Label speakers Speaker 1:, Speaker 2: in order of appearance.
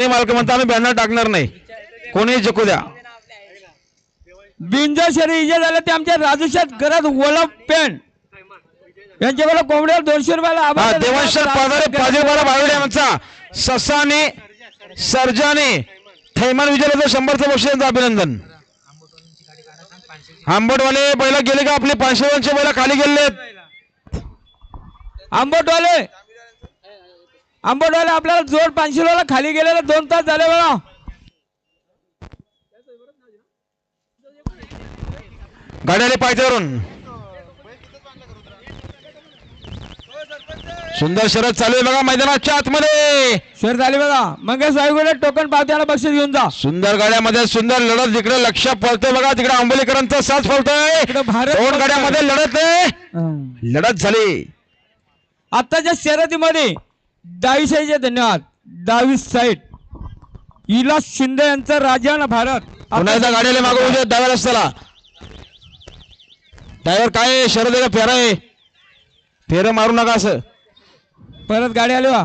Speaker 1: ते मालक म्हणता आम्ही बॅनर टाकणार नाही. कोणी जिंकू द्या.
Speaker 2: बिंजोशरी इजे झाले ते आमच्या राजूशात घरात वलप पेन यांच्या मला कोंबड्या दोनशे रुपयाला आभार
Speaker 1: देवांशर पादारे पाजीबाला बावडे यांचा. ससाने सर्जाने थैमान विजयाचं शंभरचं बक्षीस यांचं अभिनंदन. आंबटवाले बैल गेले का आपले? पाचशे बैल खाली गेलेत
Speaker 2: आंबटवाले आंबटवाले आपल्याला जोड पाचशे खाली गेलेला दोन तास झाले बघा.
Speaker 1: गाड्याने पायथ्यावरून सुंदर शरद चालू आहे बघा मैदानाच्या आतमध्ये.
Speaker 2: सर झाले बघा. मंगेश साहेब टोकन पावत्याला बक्षीस घेऊन जा.
Speaker 1: सुंदर गाड्यामध्ये सुंदर लढत तिकडे लक्ष पळतोय बघा. तिकडे आंबोलीकरांचा साथ पळतोय
Speaker 2: इकडे भारत
Speaker 1: दोन. गाड्यामध्ये लढत आहे. लढत झाली.
Speaker 2: आताच्या शर्यतीमध्ये डावी साईडचे धन्यवाद. डावी साईड. इलास शिंदे यांचं राजान भारत.
Speaker 1: पुन्हा एकदा गाडीला मागं उद्या डाव्या रस्त्याला. ड्रायव्हर काय शरद फेरा आहे? फेरं मारू नका असं.
Speaker 2: परत गाडी आली वा